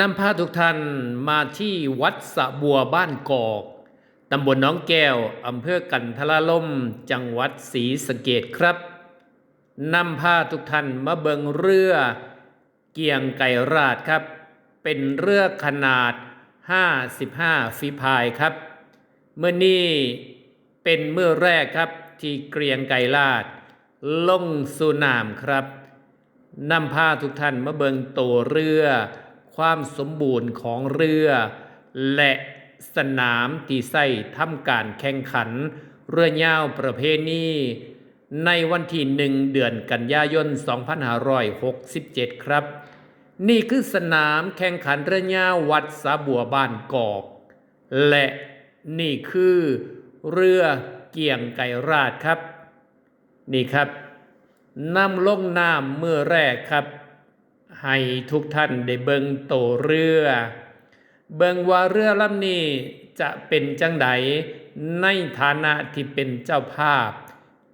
นำพาทุกท่านมาที่วัดสะบัวบ้านกอกตำบลน้องแก้วอำเภอกันทละล่ม จังหวัดศรีสะเกดครับนำพาทุกท่านมาเบิงเรือเกียงไก่ราดครับ เป็นเรือขนาด 55 ฝีพายครับ เมื่อนี้เป็นเมื่อแรกครับที่เกรียงไก่ลาดลงสู่น้ำครับนำพาทุกท่านมาเบิงตัวเรือ ความสมบูรณ์ของเรือ และสนามที่ใส่ทำการแข่งขัน เรือยาวประเพณีในวันที่หนึ่งเดือนกันยายน 2567 ครับ นี่คือสนามแข่งขันเรือยาววัดสาบัวบ้านกอก และนี่คือเรือเกี่ยงไก่ราดครับ นี่ครับนำลงน้ำเมื่อแรกครับ ให้ทุกท่านได้เบิงโตเรือ เบิงว่าเรือลำนี้จะเป็นจังใดในฐานะที่เป็นเจ้าภาพ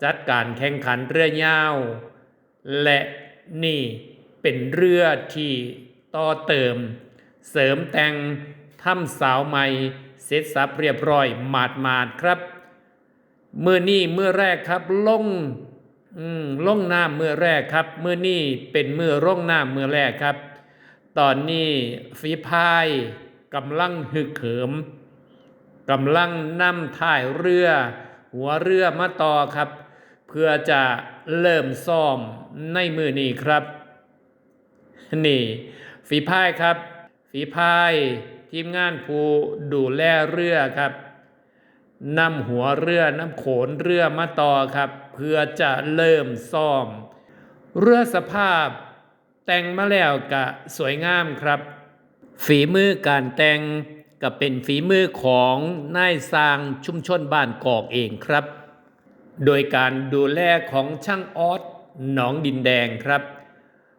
จัดการแข่งขันเรือยาว และนี่เป็นเรือที่ต่อเติม เสริมแต่งทำสาวใหม่เสร็จสับเรียบร้อยหมาดมาดๆครับ เมื่อนี่เมื่อแรกครับลง อืมลงน้ำเมื่อแรกครับ เมื่อนี่เป็นเมื่อร่องน้ำเมื่อแรกครับ ตอนนี้ฝีพายกำลังฮึกเหิมกำลังนำท้ายเรือ หัวเรือมาต่อครับ เพื่อจะเริ่มซ่อมในมือนี้ครับ นี่ฝีพายครับฝีพายทีมงานผู้ดูแลเรือครับ นำหัวเรือนำโขนเรือมาต่อครับ เพื่อจะเริ่มซ่อม เรือสภาพ แต่งมาแล้วกะสวยงามครับ ฝีมือการแต่งก็เป็นฝีมือของนายสร้างชุมชนบ้านกอกเองครับ โดยการดูแลของช่างออสหนองดินแดงครับ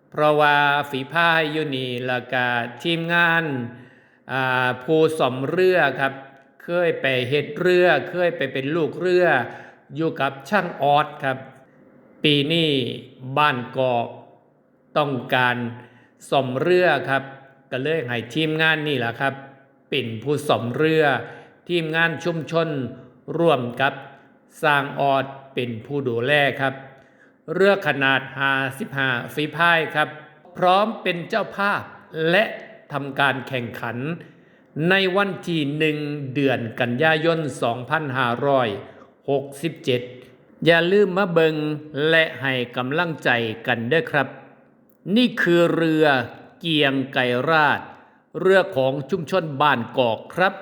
เพราะว่าฝีพายอยู่นี่แล้วก็ทีมงานผู้สมเรือครับ เคยไปเฮ็ดเรือ เคยไปเป็นลูกเรือ อยู่กับช่างออสครับ ปีนี้บ้านกอกต้องการสมเรือครับ ก็เลยให้ทีมงานนี่แหละครับเป็นผู้สมเรือ ทีมงานชุมชนร่วมกับสร้างออดเป็นผู้ดูแลครับ เรือขนาด55ฝีพายครับ พร้อมเป็นเจ้าภาพและทำการแข่งขัน ในวันที่หนึ่งเดือนกันยายน 2567 อย่าลืมมาเบิงและให้กำลังใจกันด้อครับ นี่คือเรือเกียงไกรราช เรือของชุมชนบ้านกอกครับ